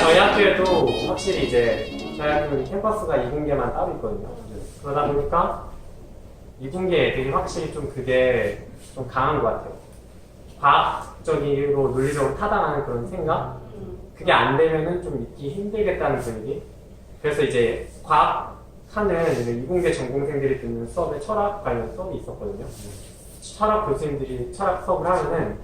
저희 학교에도 확실히 이제 저희 학교는 캠퍼스가 이공계만 따로 있거든요. 그러다 보니까 이공계 애들이 확실히 좀 그게 좀 강한 것 같아요. 과학적으로 논리적으로 타당하는 그런 생각? 그게 안 되면은 좀 믿기 힘들겠다는 분위기? 그래서 이제 과학 하는 이제 이공계 전공생들이 듣는 수업에 철학 관련 수업이 있었거든요. 철학 교수님들이 철학 수업을 하면은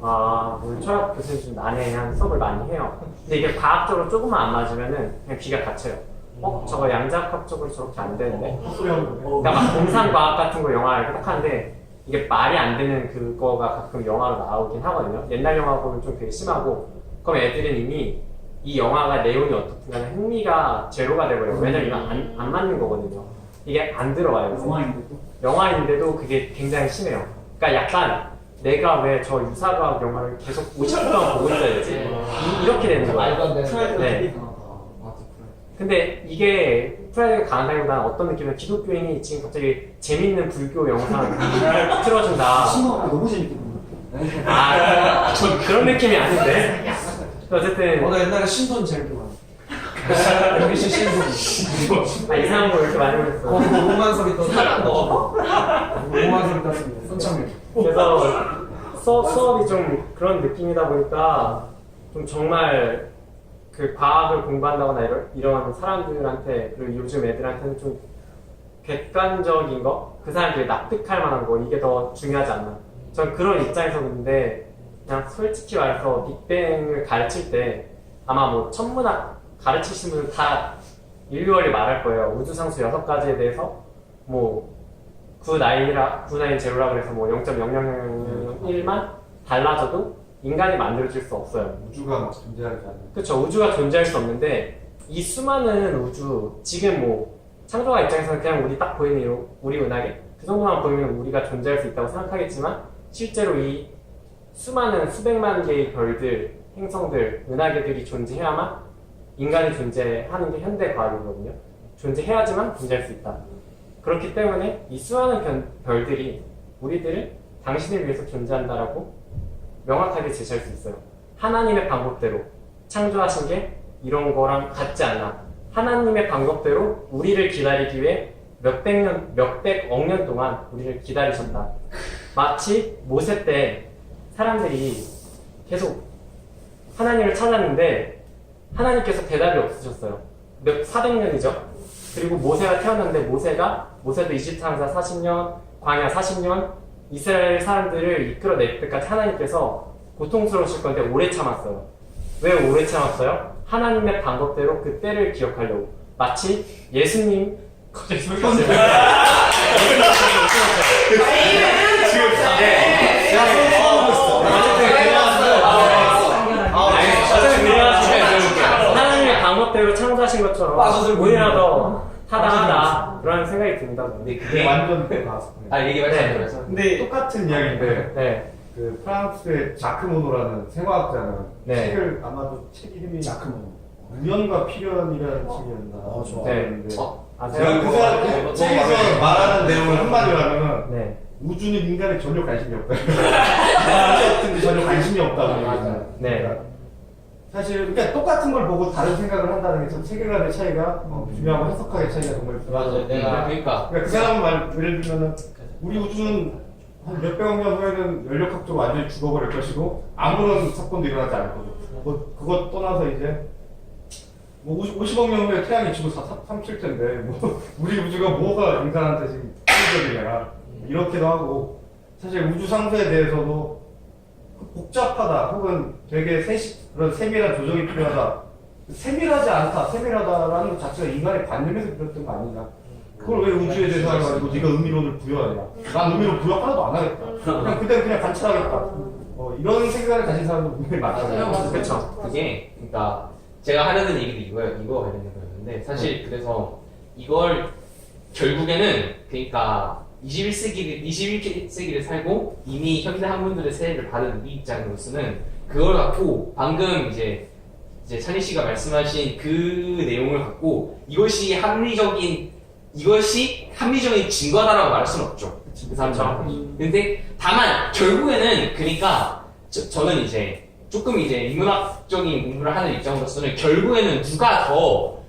아, 오늘 철학 교수님 좀 난해한 수업을 많이 해요. 근데 이게 과학적으로 조금만 안 맞으면은 그냥 귀가 닫혀요. 어, 저거 양자학적으로 저렇게 안 되는데? 하는 거. 그러니까 막 공상과학 같은 거 영화 이렇게 딱 하는데 이게 말이 안 되는 그거가 가끔 영화로 나오긴 하거든요. 옛날 영화 보면 좀 되게 심하고 그럼 애들은 이미 이 영화가 내용이 어떻든 간에 흥미가 제로가 돼버려요. 왜냐면 이건 안, 안 맞는 거거든요. 이게 안 들어와요. 그래서. 영화인데도. 영화인데도 그게 굉장히 심해요. 그러니까 약간 내가 왜 저 유사과학 영화를 계속 50분 동안 보고 있어야 되지? 이- 이렇게 되는 거예요. 말도 안 되는 프라이드가 네. 되게 강하다. 맞아, 프라이드. 근데 이게 프라이드가 강하다기보다는 어떤 느낌이면 기독교인이 지금 갑자기 재밌는 불교 영상 틀어준다. 신호가 너무 재밌게 보는 아, 전 그런 느낌이 아닌데. 어쨌든 어, 나 옛날에 신돈 제일 좋아해. MBC 신돈. 아, 이상한 거 이렇게 많이 어, 했어. 오만석이 떴다. 오만석이 떴습니다. 선창민. 그래서 수업, 수업이 좀 그런 느낌이다 보니까 좀 정말 그 과학을 공부한다거나 이런, 이런 사람들한테 그리고 요즘 애들한테는 좀 객관적인 거? 그 사람들이 납득할 만한 거 이게 더 중요하지 않나 전 그런 입장에서 보는데 그냥 솔직히 말해서 빅뱅을 가르칠 때 아마 뭐 천문학 가르치신 분은 다 일리월리 말할 거예요 우주상수 여섯 가지에 대해서 뭐 9나인이라 9나인 제로라 그래서 뭐 0.0001만 달라져도 인간이 만들어질 수 없어요. 우주가 막 존재하지 않는 그렇죠. 우주가 존재할 수 없는데 이 수많은 우주 지금 뭐 창조가 입장에서는 그냥 우리 딱 보이는 이 우리 은하계 그 정도만 보이면 우리가 존재할 수 있다고 생각하겠지만 실제로 이 수많은 수백만 개의 별들, 행성들, 은하계들이 존재해야만 인간이 존재하는 게 현대 과학이거든요. 존재해야지만 존재할 수 있다. 그렇기 때문에 이 수많은 변- 별들이 우리들을 당신을 위해서 존재한다라고 명확하게 제시할 수 있어요. 하나님의 방법대로 창조하신 게 이런 거랑 같지 않아. 하나님의 방법대로 우리를 기다리기 위해 몇백 년, 몇백 억 년 동안 우리를 기다리셨다. 마치 모세 때 사람들이 계속 하나님을 찾았는데 하나님께서 대답이 없으셨어요. 몇 400년이죠. 그리고 모세가 태어났는데 모세가 모세도 이집트 항사 40년, 광야 40년 이스라엘 사람들을 이끌어낼 때까지 하나님께서 고통스러우실 건데 오래 참았어요. 왜 오래 참았어요? 하나님의 방법대로 그 때를 기억하려고. 마치 예수님 갑자기 소리가 지금 하 방법대로 창조하신 것처럼 빠져들고 우리나 더 타당하다 그런 생각이 듭니다. 그게 근데 그게 완전 내가 아 얘기 말씀 네. 서 근데 똑같은 이야기인데 네, 그 프랑스의 자크모노라는 생화학자는 네. 책을 아마도 책 이름이 자크모. 우연과 필연이라는 책이었나 어, 좋아. 네. 어? 아세요? 제가 그 사람 그 책에서 말하는 내용을 한마디로 하면은 네, 우주는 인간에 전혀 관심이 없다. 인간이 없는데 전혀 관심이 없다고 얘기했잖아요. 네. 그러니까 사실 그러니까 똑같은 걸 보고 다른 생각을 한다는 게참 세계관의 차이가 어, 중요하고 해석학의 차이가 정말. 맞아요. 내가 그러니까 그러니까 그 사람 말 예를 들면은 우리 우주는 한 몇백억 년 후에는 연력학적으로 완전히 죽어버릴 것이고 아무런 사건도 일어나지 않을 거고 뭐 그것 떠나서 이제 뭐 50, 억년 후에 태양이 지구 사, 삼칠 텐데 뭐 우리 우주가 뭐가 인간한테 지금 필요적이냐 이렇게도 하고 사실 우주 상태에 대해서도 복잡하다 혹은 되게 세시, 그런 세밀한 조정이 필요하다. 세밀하지 않다. 세밀하다라는 것 자체가 인간의 관념에서 비롯된 거 아니냐 그걸 왜 우주에 대해서 해가지고 네가 의미론을 부여하냐? 난 의미론 부여 하나도 안 하겠다. 그냥 그때 그냥 관찰하겠다. 어, 이런 생각을 가진 사람도 분명히 많잖아요. 그렇죠. 그게 그러니까 제가 하려는 얘기도 이거예요. 이거 관련된 거였는데 사실 그래서 이걸 결국에는 그러니까 21세기를 21세기를 살고 이미 현대 학문들의 세례를 받은 우리 입장으로서는 그걸 갖고 방금 이제 이제 찬희 씨가 말씀하신 그 내용을 갖고 이것이 합리적인 이것이 합리적인 증거다라고 말할 수는 없죠. 그 사람들은. 근데 다만 결국에는 그러니까 저, 저는 이제 조금 이제 인문학적인 공부를 하는 입장으로서는 결국에는 누가 더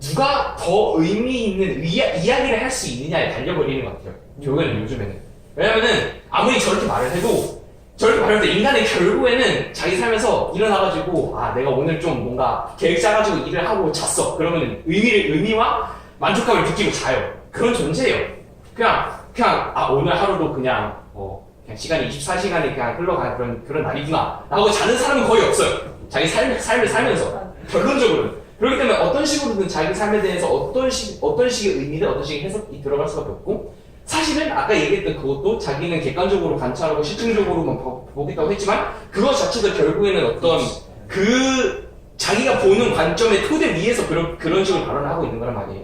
누가 더 의미 있는 이야, 이야기를 할 수 있느냐에 달려버리는 것 같아요. 결국에는 요즘에는. 왜냐면은 아무리 저렇게 말을 해도 말할 때 인간은 결국에는 자기 살면서 일어나가지고 아 내가 오늘 좀 뭔가 계획 짜가지고 일을 하고 잤어. 그러면은 의미를 의미와 만족감을 느끼고 자요. 그런 존재예요. 그냥 그냥 아 오늘 하루도 그냥 뭐 그냥 시간이 24시간이 그냥 흘러가는 그런 그런 날이구나 하고 자는 사람은 거의 없어요. 자기 삶 삶을 살면서 결론적으로는 그렇기 때문에 어떤 식으로든 자기 삶에 대해서 어떤 식 어떤 식의 의미든 어떤 식의 해석이 들어갈 수밖에 없고 사실은 아까 얘기했던 그것도 자기는 객관적으로 관찰하고 실증적으로만 보- 보겠다고 했지만 그것 자체도 결국에는 어떤 그 자기가 보는 관점의 토대 위에서 그런 그런 식으로 발언을 하고 있는 거란 말이에요.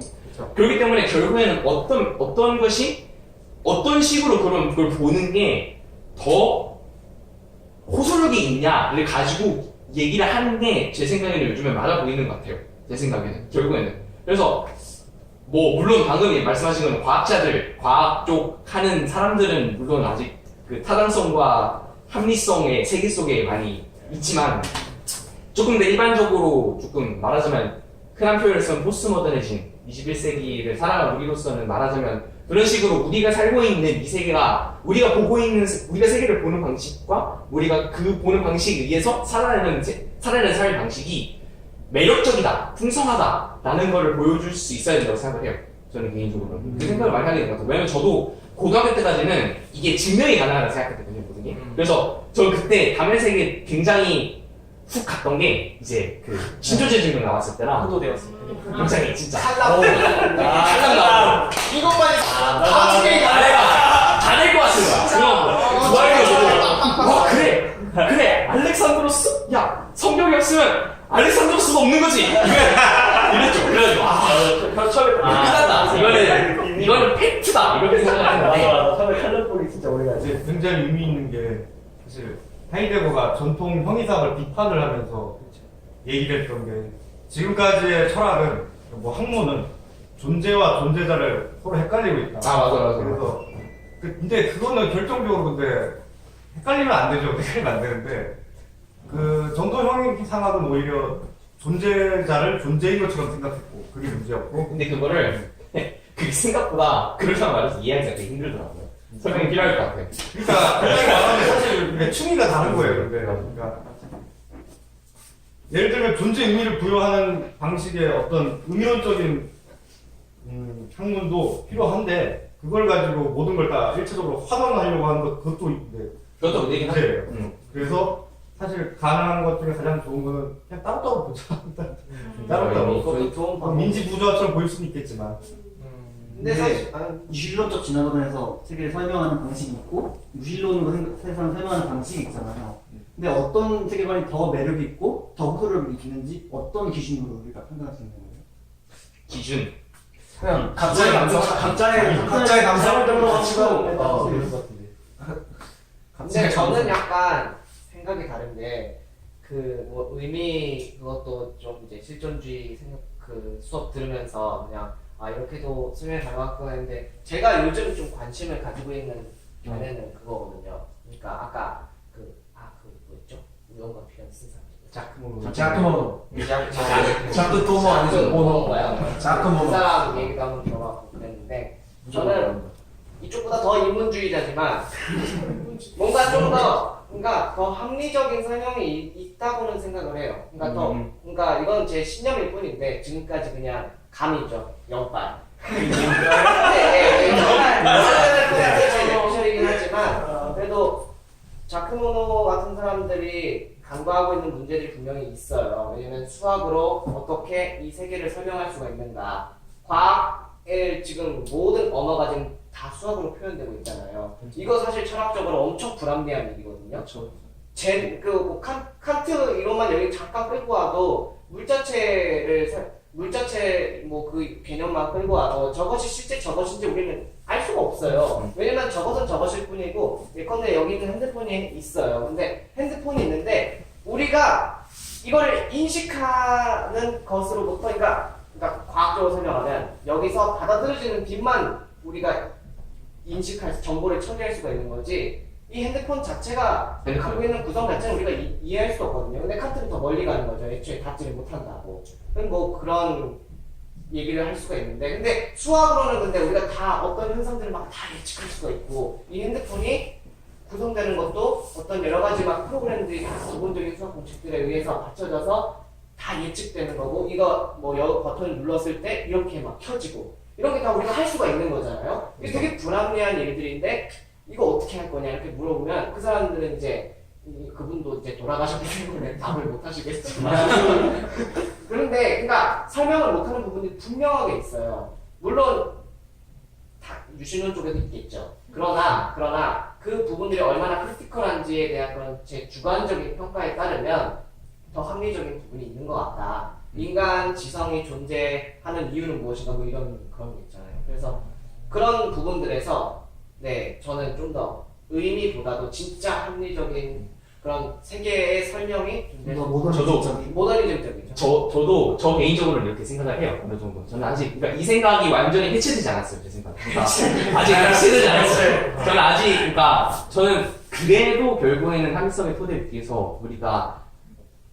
그렇기 때문에 결국에는 어떤 어떤 것이 어떤 식으로 그런 걸 보는 게 더 호소력이 있냐를 가지고 얘기를 하는 게 제 생각에는 요즘에 맞아 보이는 것 같아요. 제 생각에는 결국에는 그래서 뭐 물론 방금 말씀하신 건 과학자들 과학 쪽 하는 사람들은 물론 아직 그 타당성과 합리성의 세계 속에 많이 있지만 조금 더 일반적으로 조금 말하자면 흔한 표현을 쓰면 포스트모더니즘 21세기를 살아가는 우리로서는 말하자면 그런 식으로 우리가 살고 있는 이 세계가 우리가 보고 있는 세- 우리가 세계를 보는 방식과 우리가 그 보는 방식에 의해서 살아내는 세- 살아내는 삶의 방식이 매력적이다, 풍성하다라는 거를 보여줄 수 있어야 된다고 생각을 해요. 저는 개인적으로 그 생각을 많이 하게 된 것 같아요. 왜냐면 저도 고등학교 때까지는 이게 증명이 가능하다고 생각했거든요, 모든 게. 그래서 저 그때 담의 세계 굉장히 훅 갔던 게 이제 그 신조제 증명 나왔을 때랑 한도되었습니다. 굉장히 진짜 탈락. 어, 탈락 나오고 이것만 아, 다 중에 다 내가 다될 것 같은 거야. 그거 좋아해가지고 와 그래 그래 알렉산드로스 야 성경이 없으면 알렉산드로스도 없는 거지. 이랬죠. 그래가지고 아 처음에 끝났다. 이거는 이거는 팩트다 이렇게 생각했는데 맞아. 처음에 칼럼볼이 진짜 오래 가지. 이제 굉장히 의미 있는 게 사실 하이데거가 전통 형이상을 비판을 하면서 얘기를 했던 게 지금까지의 철학은 뭐 학문은 존재와 존재자를 서로 헷갈리고 있다. 아 맞아 맞아. 그래서 그, 근데 그거는 결정적으로 근데 헷갈리면 안 되죠. 헷갈리면 안 되는데 그 전통 형이상학은 오히려 존재자를 존재인 것처럼 생각했고 그게 문제였고 근데 그거를 그게 생각보다 그렇다고 말해서 이해하기가 되게 힘들더라고요. 설명이 필요할 것 같아요. 그러니까 말하면 사실 이게 충이가 다른 거예요. 근데 그러니까 예를 들면 존재 의미를 부여하는 방식의 어떤 의미론적인 음, 학문도 필요한데 그걸 가지고 모든 걸 다 일체적으로 환원하려고 하는 것 그것도 이제 그것도 문제긴 하죠. 문제예요. 음. 그래서 사실 가능한 것 중에 가장 좋은 거는 그냥 따로따로 보자. 음. 따로따로. 그것도 좋은 뭐 방법. 민지 부조화처럼 보일 수는 있겠지만 근데 사실 유실론적 진화론에서 세계를 설명하는 방식이 있고 무실론으로 생- 세상을 설명하는 방식이 있잖아요. 근데 어떤 세계관이 더 매력 있고 더 호소력을 일으키는지 어떤 기준으로 우리가 판단할 수 있는 거예요? 기준. 그냥 각자의 감성, 각자의 각자의 감성을 가지고 어. 근데 저는 약간 생각이 다른데 그 뭐 의미 그것도 좀 이제 실존주의 생각 그 수업 들으면서 그냥 아 이렇게도 설명이 가능하구나 했는데 제가 요즘 좀 관심을 가지고 있는 견해는 그거거든요. 그러니까 아까 그 아 그 뭐였죠? 우연과 필연 쓴 사람 자크모노 자크모노. 자크 자크 토모 아니죠? 모노 뭐야? 자크모노. 그 사람 얘기도 한번 들어봤고 그랬는데 저는 이쪽보다 더 인문주의자지만 뭔가 좀더 그러니까 더 합리적인 설명이 이- 있 다고는 생각을 해요. 그러니까 더 음. 그러니까 이건 제 신념일 뿐인데 지금까지 그냥 감이죠. 영빨. 네, 제 피셜이긴 하지만 그래도 자크모노 같은 사람들이 간과하고 있는 문제들이 분명히 있어요. 왜냐면 수학으로 어떻게 이 세계를 설명할 수가 있는가. 과학의 지금 모든 언어가 지금 다 수학으로 표현되고 있잖아요. 이거 사실 철학적으로 엄청 불합리한 일이거든요. 제, 그, 뭐 칸, 칸트 이론만 여기 잠깐 끌고 와도 물자체를, 사- 물자체 뭐 그 개념만 끌고 와도 저것이 실제 저것인지 우리는 알 수가 없어요. 왜냐면 저것은 저것일 뿐이고, 예컨대 여기 있는 핸드폰이 있어요. 근데 핸드폰이 있는데, 우리가 이걸 인식하는 것으로부터 그러니까, 그러니까 과학적으로 설명하면 여기서 받아들여지는 빛만 우리가 인식할 수- 정보를 처리할 수가 있는 거지 이 핸드폰 자체가 핸드폰. 갖고 있는 구성 자체는 우리가 이, 이해할 수 없거든요. 근데 칸트는 더 멀리 가는 거죠. 애초에 닿지를 못한다고. 뭐 그런 얘기를 할 수가 있는데 근데 수학으로는 근데 우리가 다 어떤 현상들을 막 다 예측할 수가 있고 이 핸드폰이 구성되는 것도 어떤 여러 가지 막 프로그램들이 다 기본적인 수학 공식들에 의해서 받쳐져서 다 예측되는 거고 이거 뭐 여 버튼을 눌렀을 때 이렇게 막 켜지고 이런 게 다 우리가 할 수가 있는 거잖아요. 이게 되게 불합리한 일들인데 이거 어떻게 할 거냐 이렇게 물어보면 그 사람들은 이제 이- 그분도 이제 돌아가셨기 때문에 답을 못 하시겠지만 그런데 그러니까 설명을 못 하는 부분이 분명하게 있어요. 물론 다 유신론 쪽에도 있겠죠. 그러나 그러나 그 부분들이 얼마나 크리티컬한지에 대한 그런 제 주관적인 평가에 따르면 더 합리적인 부분이 있는 것 같다. 인간 지성이 존재하는 이유는 무엇인가 뭐 이런 그런 게 있잖아요. 그래서 그런 부분들에서 네 저는 좀 더 의미보다도 진짜 합리적인 그런 세계의 설명이 좀더더 모던적인 모더니즘적이죠. 저, 저도 저 개인적으로는 이렇게 생각을 해요. 어느 정도. 저는 아직, 그러니까 이 생각이 완전히 해체되지 않았어요. 제 생각은. 그러니까 아직 해체되지 않았어요. 저는 아직, 그러니까 저는 그래도 결국에는 합리성의 토대 위에서 우리가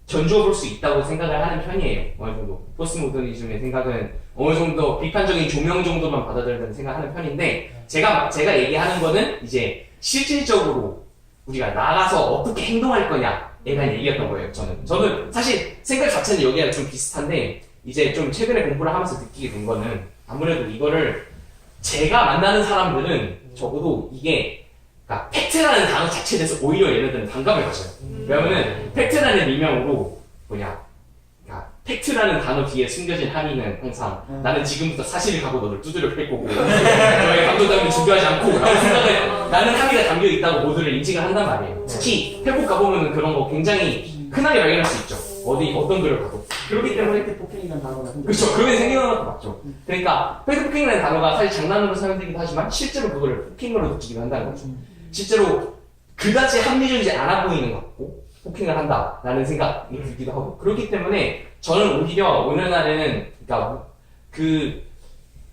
전주어 볼 수 있다고 생각을 하는 편이에요. 어느 정도. 포스트 모더니즘의 생각은 어느 정도 비판적인 조명 정도만 받아들여야 생각하는 편인데, 제가, 제가 얘기하는 거는 이제 실질적으로 우리가 나가서 어떻게 행동할 거냐에 대한 얘기였던 거예요, 저는. 저는 사실 생각 자체는 여기랑 좀 비슷한데, 이제 좀 최근에 공부를 하면서 느끼게 된 거는 아무래도 이거를 제가 만나는 사람들은 적어도 이게 그러니까 팩트라는 단어 자체에 대해서 오히려 얘네들은 반감을 가져요. 왜냐면은 팩트라는 일명으로 뭐냐 그러니까 팩트라는 단어 뒤에 숨겨진 함의는 항상 음. 나는 지금부터 사실을 갖고 너를 두드려 팰 거고 너의 감독감을 준비하지 않고 라고 생각을 나는 함의가 담겨 있다고 모두를 인식을 한단 말이에요. 특히 페북 가보면 그런 거 굉장히 흔하게 발견할 수 있죠. 어디 어떤 글을 봐도 그렇기 때문에 팩트 폭행이라는 단어가. 그렇죠. 그러면 생각나는 것도 맞죠. 그러니까 팩트 폭행이라는 단어가 사실 장난으로 사용되기도 하지만 실제로 그거를 폭행으로 느끼기도 한다는 거죠. 실제로 그다지 합리적이지 않아 보이는 것 같고 폭행을 한다라는 생각이 들기도 하고 그렇기 때문에 저는 오히려 오늘날에는 그러니까 그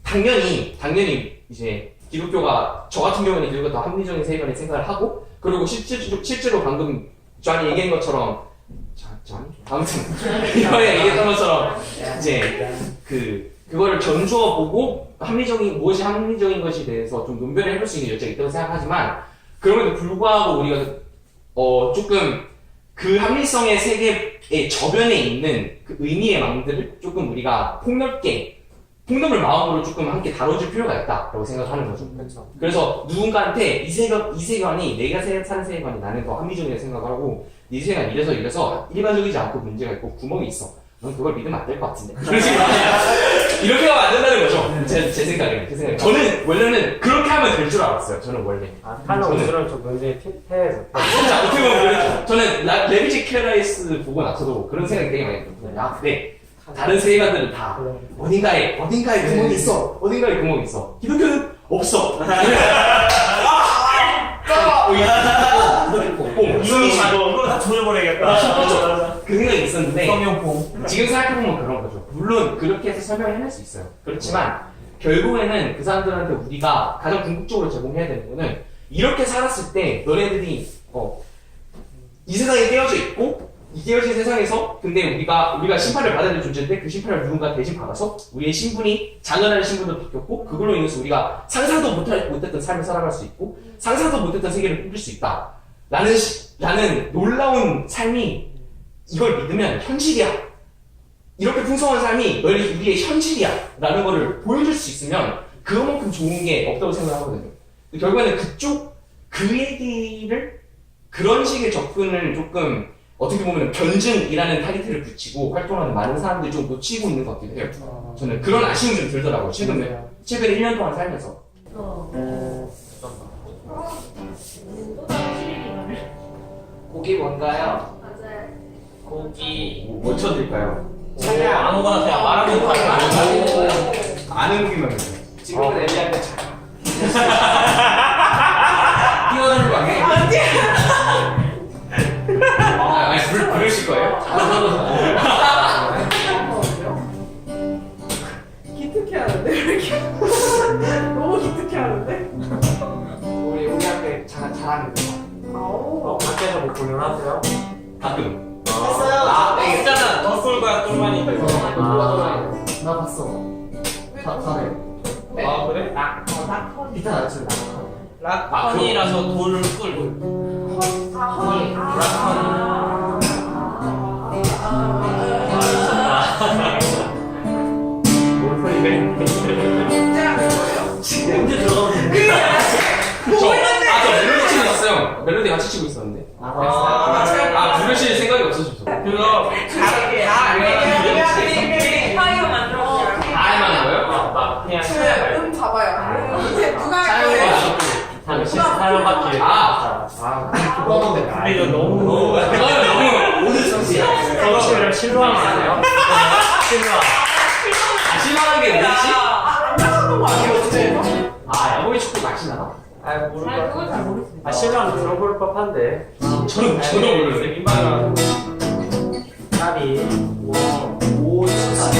당연히 당연히 이제 기독교가 저 같은 경우는 기독교가 더 합리적인 세계관에 생각을 하고 그리고 실제로 실제로 방금 전에 얘기한 것처럼 자, 자, 아무튼 이번에 얘기했던 것처럼 이제 그 그거를 전주어 보고 합리적인 무엇이 합리적인 것에 대해서 좀 논변을 해볼 수 있는 여지가 있다고 생각하지만 그럼에도 불구하고 우리가 어 조금 그 합리성의 세계의 저변에 있는 그 의미의 망들을 조금 우리가 폭넓게 폭넓은 마음으로 조금 함께 다뤄줄 필요가 있다라고 생각하는 거죠. 그렇죠. 그래서 누군가한테 이 세계 이 세계관이 내가 세- 사는 세계관이 나는 더 합리적이라 생각을 하고 이 세계관 이래서 이래서 일반적이지 않고 문제가 있고 구멍이 있어. 넌 그걸 믿으면 안 될 것 같은데. 그런 식으로 이렇게 하면 안 된다는 거죠. 제, 제 생각에는. 제 생각에. 저는 원래는 그렇게 하면 될 줄 알았어요. 저는 원래. 아, 탈러 저는- 우주론 좀 논쟁의 폐해서. 진짜 어떻게 보면 그랬죠. 저는 라- 레비지 캐라이스 보고 나서도 그런 생각이 되게 많이 들었거든요. 야, 근데 다른 세계관들은 다 어딘가에 어딘가에 구멍이 있어. 어딘가에 구멍이 있어. 기독교는 없어. 이거 다 조져버려야겠다. 그 생각이 있었는데 성명포. 지금 생각해보면 그런 거죠. 물론 그렇게 해서 설명을 해낼 수 있어요. 그렇지만 결국에는 그 사람들한테 우리가 가장 궁극적으로 제공해야 되는 거는 이렇게 살았을 때 너네들이 어, 이 세상에 깨어져 있고 이 깨어진 세상에서 근데 우리가 우리가 심판을 받아야 될 존재인데 그 심판을 누군가 대신 받아서 우리의 신분이 자녀라는 신분도 바뀌었고 그걸로 인해서 우리가 상상도 못할, 못했던 삶을 살아갈 수 있고 상상도 못했던 세계를 꾸릴 수 있다. 라는 시- 라는 놀라운 삶이 이걸 믿으면 현실이야. 이렇게 풍성한 삶이 너희 우리의 현실이야. 라는 거를 보여줄 수 있으면 그만큼 좋은 게 없다고 생각하거든요. 결국에는 그쪽 그 얘기를 그런 식의 접근을 조금 어떻게 보면 변증이라는 타이틀을 붙이고 활동하는 많은 사람들이 좀 놓치고 있는 것 같기도 해요. 저는 그런 아쉬움이 좀 들더라고요. 최근에. 최근에 1년 동안 살면서. 고기 뭔가요? 맞아요. 고기 뭐 쳐드릴까요? 그냥 뭐 아무거나 그냥 말하면 다 아, 네. 아는 고기만 해요. 지금 은 애매할 때 잘. 뛰어들 거 아니에요? 안 돼! 아니 불, 부르실 거예요? 아, 네. 네. 기특해 하는데 왜 이렇게 공연하세요? 가끔. 했어요. 아, 네, 있잖아. 덕골과 똘마니. 아, 나 봤어. 다 잘해. 아 그래? 나 기타 잘 쳐. 락컨이라서 돌을 끌고. 뭔 근데 이거 너무 너무, 너무. 오늘 정시야. 서울시를 실루왕 아세요? 실루왕 아, 실망한 게 뭐지? 안? 아, 야구의 축구 맛이 나나? 아잘 모르겠어요 아 실루왕 들어볼 법한데 저는 전혀 모르는데. 민망한. 까비 오, 진짜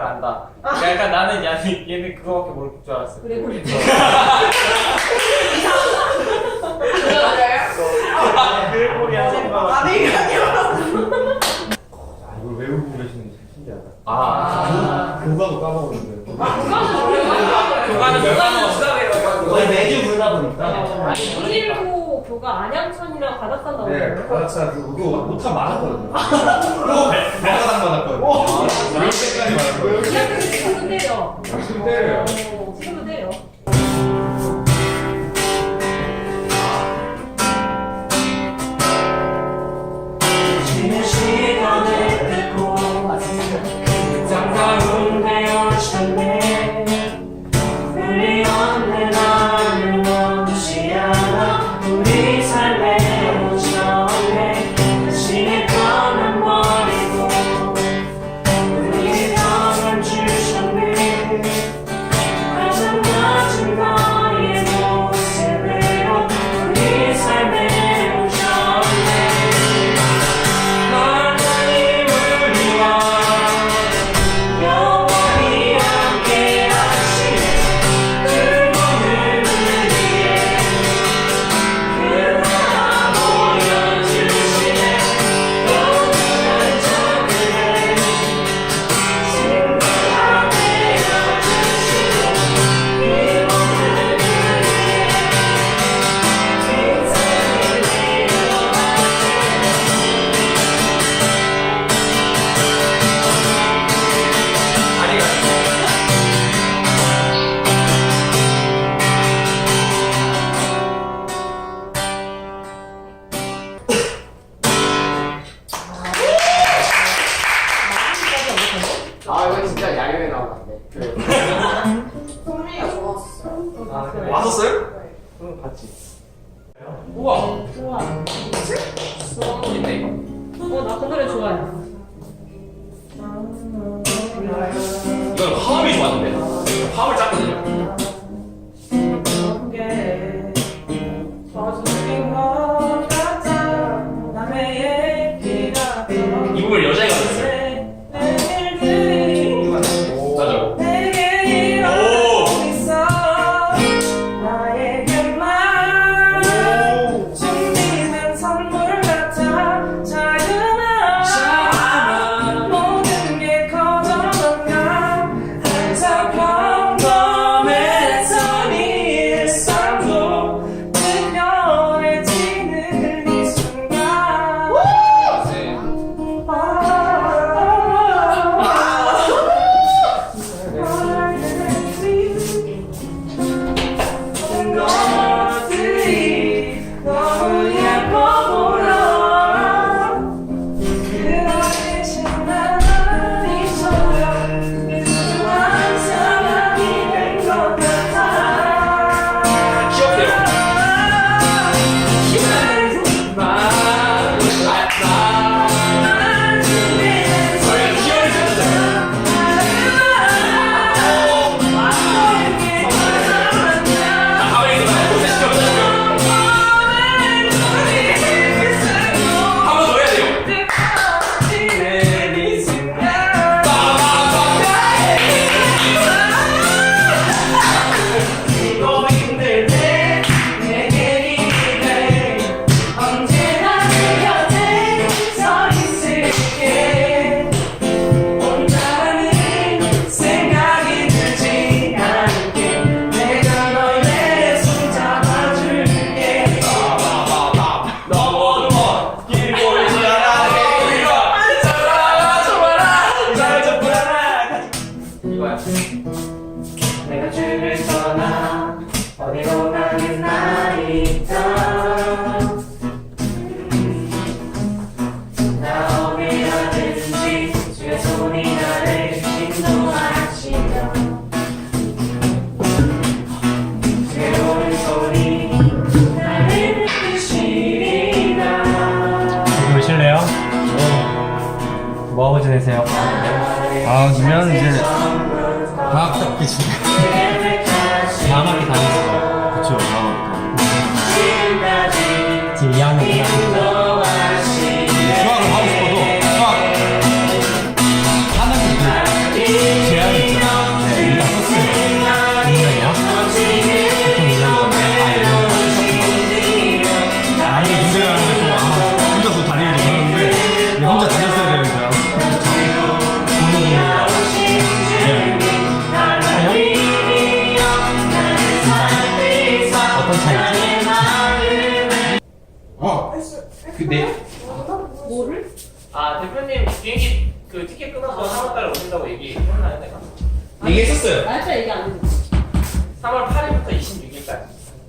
차상을 안다 약간 나는 야 얘는 그거밖에 모를 줄 알았어 그래 그래 맞아요? 그래골이 하는 거 아니 이게 아니라 이걸 외우고 계시는 게 신기하다. 아. 교과도 까먹었는데. 교관은 교관은 거의 매주 불다 보니까. 일고 교가 안양천이랑 나오는 네, 거예요? 바닥차 그거 못참 많았거든요. 또 발바닥 많았거든요. 몇 때까지 많았거든요. 그냥 지금도 때려. 때려요.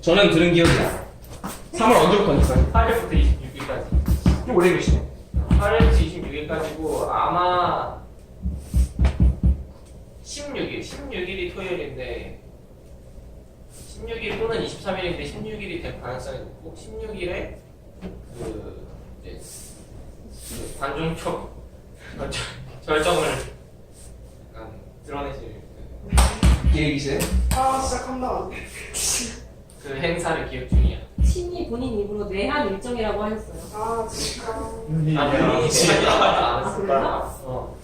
저는 들은 기억이 나요. 3월 언제부터니까요? 8일부터 26일까지. 좀 오래 계시네. 8일부터 26일까지고 아마 16일, 16일이 토요일인데 16일 또는 23일인데 16일이 될 가능성이 높고 16일에 그 이제 관중표 결- 결정을 약간 드러내실 계획이세요? 아 진짜 겁나 그 행사를 기획 중이야. 친히 본인 입으로 뇌한 일정이라고 하셨어요. 아 진짜. 아니, 아니, 아, 아, 그래요? 어.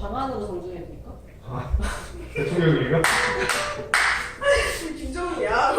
방안으로 정정해 드릴까? 대통령이에요? 김정이야.